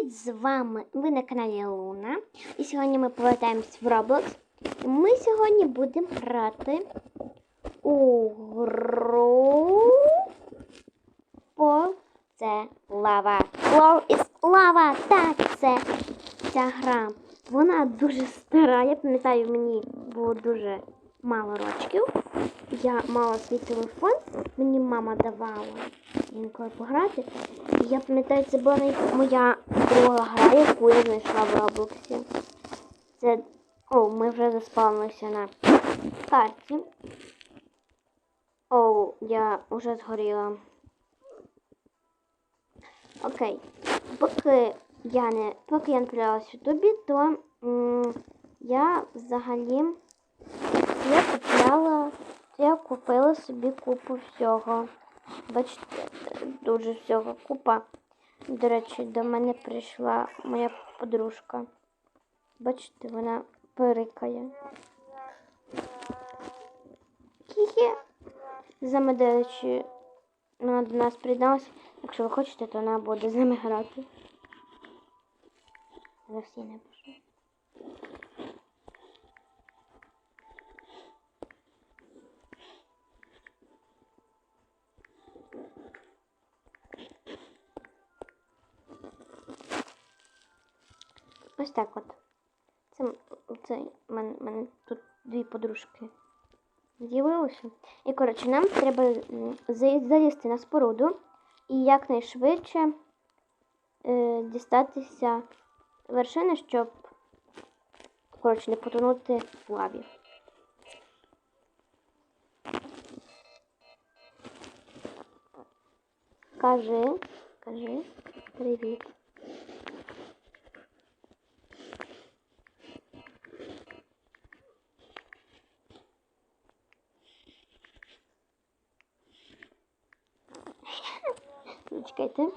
Привіт! З вами ви на каналі Луна. І сьогодні ми повертаємось в Roblox. І ми сьогодні будемо грати у гру Пол це лава. Лол із лава. Так, це ця гра. Вона дуже стара. Я пам'ятаю, мені було дуже мало рочків. Я мала свій телефон, мені мама давала інколи пограти. Я пам'ятаю, це була моя друга гра, яку я знайшла в Роблоксі. Це. О, ми вже заспавнилися на карті. О, я вже згоріла. Окей. Поки я не поки я не в Ютубі, то м, я взагалі я купляла, я купила собі купу всього. Бачите, дуже всього купа. До речі, до мене прийшла моя подружка. Бачите, вона пирикає. Хі-хі. Речі, вона до нас приєдналася. Якщо ви хочете, то вона буде з нами грати. За всі не Ось так от. Це, це мене, мене тут дві подружки з'явилося. І, коротше, нам треба залізти на споруду і якнайшвидше е, дістатися вершини, щоб коротше, не потонути в лаві. Кажи, кажи, привіт. dikkat edin.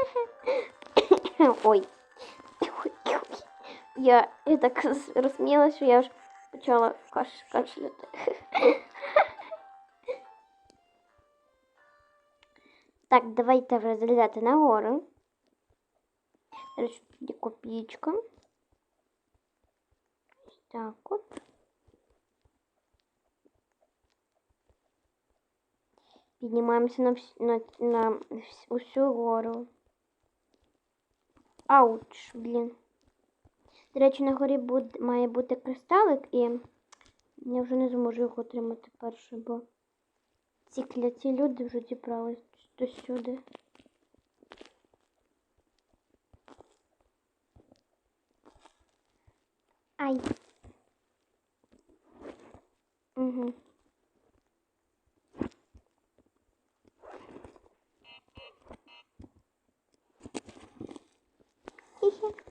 Ой. Я, я так з- розсміялась, що я ж почала каш, кашляти. Так, давайте вже залізати на гору. Зараз є копійка. Ось Так от. Піднімаємося на, вс- на, на вс- усю гору. Ауч, блін. До речі, на горі буд, має бути кристалик, і я вже не зможу його отримати перше, бо ці кляті люди вже дібрались до сюди. Ай. Угу. Хі-хі.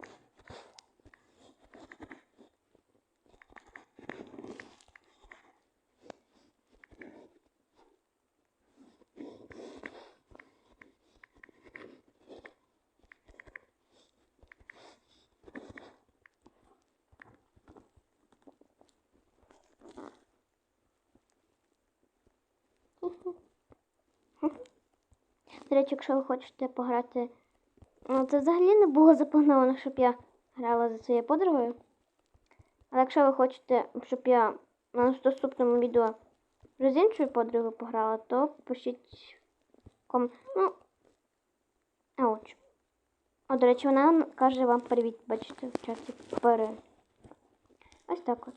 До речі, якщо ви хочете пограти. Це взагалі не було заплановано, щоб я грала за своєю подругою. Але якщо ви хочете, щоб я на наступному відео з іншою подругою пограла, то пишіть ком. Ну. Ауч. О, до речі, вона каже вам привіт, бачите, в чаті пере. Ось так от.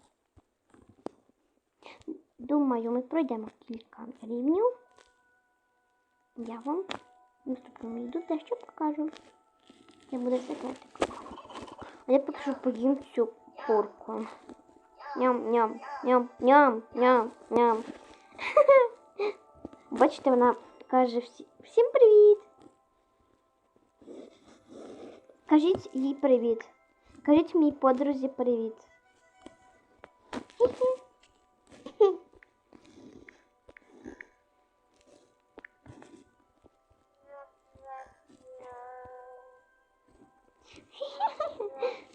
Думаю, ми пройдемо кілька рівнів. Я вам в наступному відео дещо покажу. Я буду секретик. А я поки що поїм цю курку. Ням-ням, ням-ням, ням-ням. Бачите, вона каже всі, всім привіт. Кажіть їй привіт. Кажіть моїй подрузі привіт.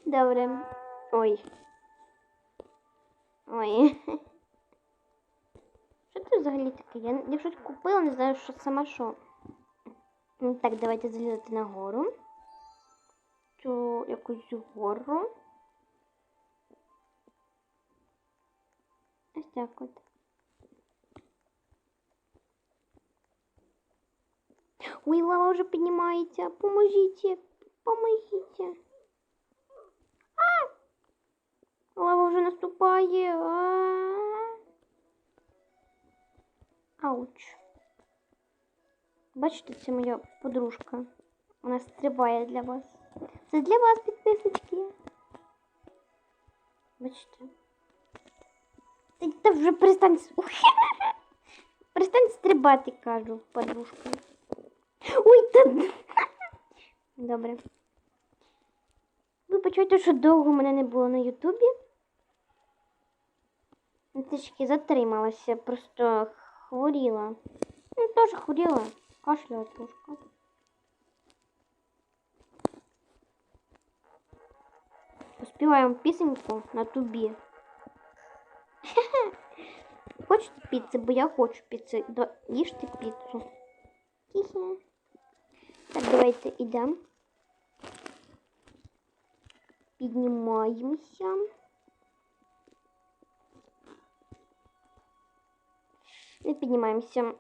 Добре. Ой. Ой. Що це взагалі таке? Я, я щось купила, не знаю, що сама що. Ну, Так, давайте залізати на гору. Цю якусь гору. Ось так от. Ой, лава вже піднімається. Поможіть. Помогіть. А! Лава вже наступає. А! Ауч. Бачите, це моя подружка. Вона стрибає для вас. Це для вас, підписочки. Бачите. Ти, та вже перестань. с- Ух. Перестань стрибати, кажу, подружка. Ой, та. Добре. Почуєте, що довго мене не було на Ютубі. Трішки затрималася, просто хворіла. Ну, теж хворіла, кашляла трошки. Поспіваємо пісеньку на тубі. Хочете піци, бо я хочу піци. Їжте піцу. Так, давайте йдемо. Піднімаємося. І піднімаємося.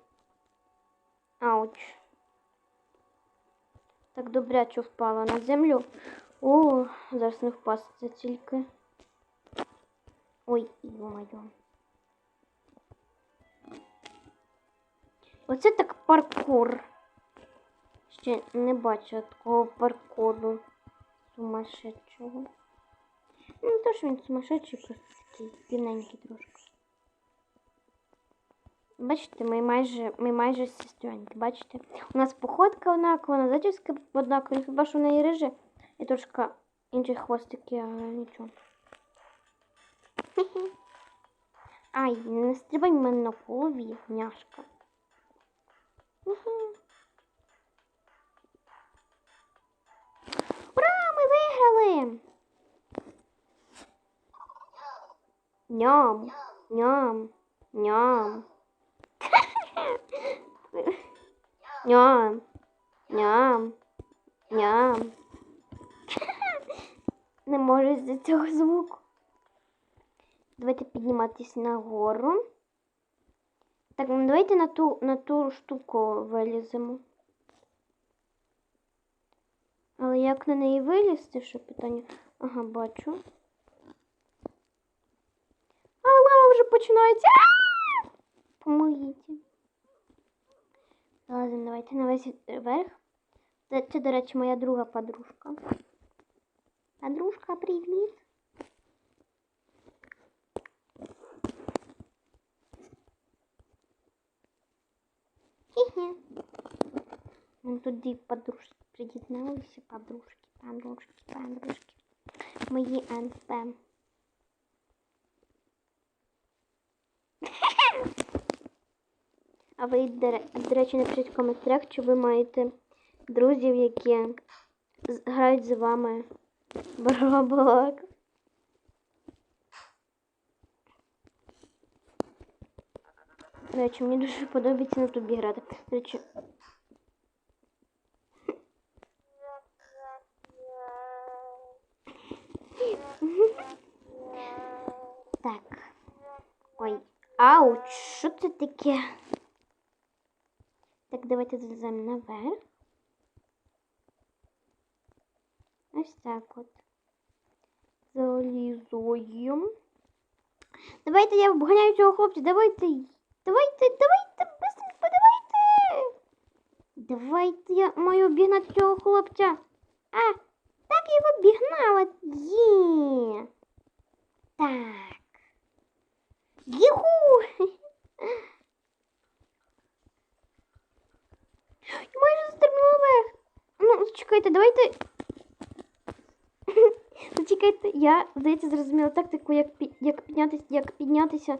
Ауч. Так добряче впала на землю. О, зараз не впасться тільки. Ой, йо-моє. Оце так паркур. Ще не бачу такого паркуру сумасшедшого. Ну, не то, що він сумасшедший, просто такий піненький трошки. Бачите, ми майже, ми майже сестреньки, бачите? У нас походка однакова, у нас зачіска однакова, хіба що в неї риже і трошки інші хвостики, але нічого. Ай, не стрибай мене на голові, няшка. Хе-хе. Ура, виграли! Ням, ням, ням. Ням, ням, ням. Не можу з цього звуку. Давайте підніматись нагору. Так, ну давайте на ту, на ту штуку виліземо. Але як на неї вилізти, що питання? Ага, бачу. А лава вже починається. Помогіть. Ладно, давайте на весь верх. Це, до речі, моя друга подружка. Подружка, привіт. Хі-хі. Ну, тут дві подружки приєдналися. Подружки, подружки, подружки. Мої НП. А ви, до речі, напишіть в коментарях, чи ви маєте друзів, які грають з вами в Roblox. До речі, мені дуже подобається на тобі грати. До речі, так. Ой. Ауч, що це таке? Давайте залізаємо наверх. Ось так от. Залізуємо. Давайте я обганяю цього хлопця. Давайте. Давайте, давайте, быстренько, давайте. Давайте я маю обігнати цього хлопця. А, так я його обігнала. Є. Так. Юху! Застрибнула вверх. Ну, чекайте, давайте. чекайте, я, здається, зрозуміла тактику, як, як, піднятися, як піднятися.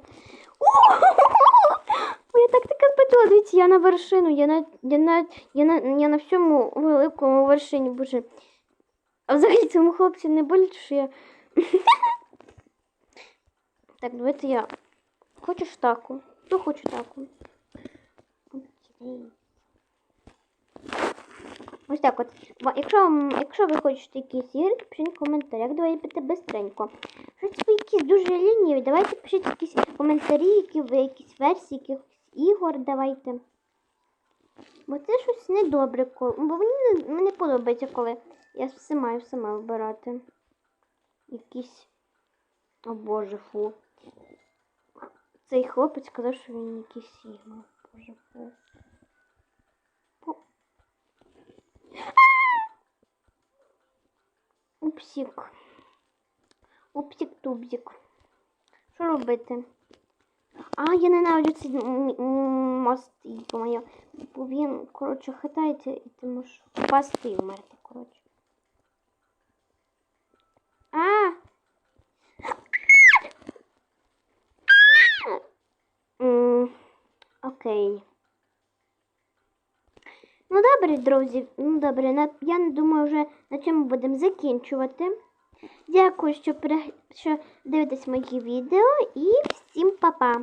Моя тактика спитала, дивіться, я на вершину, я на, я на, я на, я на всьому великому вершині, боже. А взагалі цьому хлопцю не боляче, що я. так, давайте я. Хочеш таку? Хто хоче таку? Ось так от. Якщо, якщо ви хочете якісь ігри, пишіть в коментарях. Давайте бистренько. Щось ви якісь дуже лініві. Давайте пишіть якісь коментарі, які ви якісь версії, якихось ігор давайте. Бо це щось недобре. Бо мені не, мені подобається, коли я все маю сама вибирати. Якісь. О боже, фу. Цей хлопець сказав, що він якийсь ігор. Боже. Фу. Упсік. Упсік-тубзік. Що робити? А, я ненавиджу цей мост, моє. Бо він, коротше, хитається і ти можеш впасти і вмерти, коротше. А! Окей. Ну друзі. Ну добре, я думаю, вже на цьому будемо закінчувати. Дякую, що, перег... що дивитесь мої відео і всім па-па!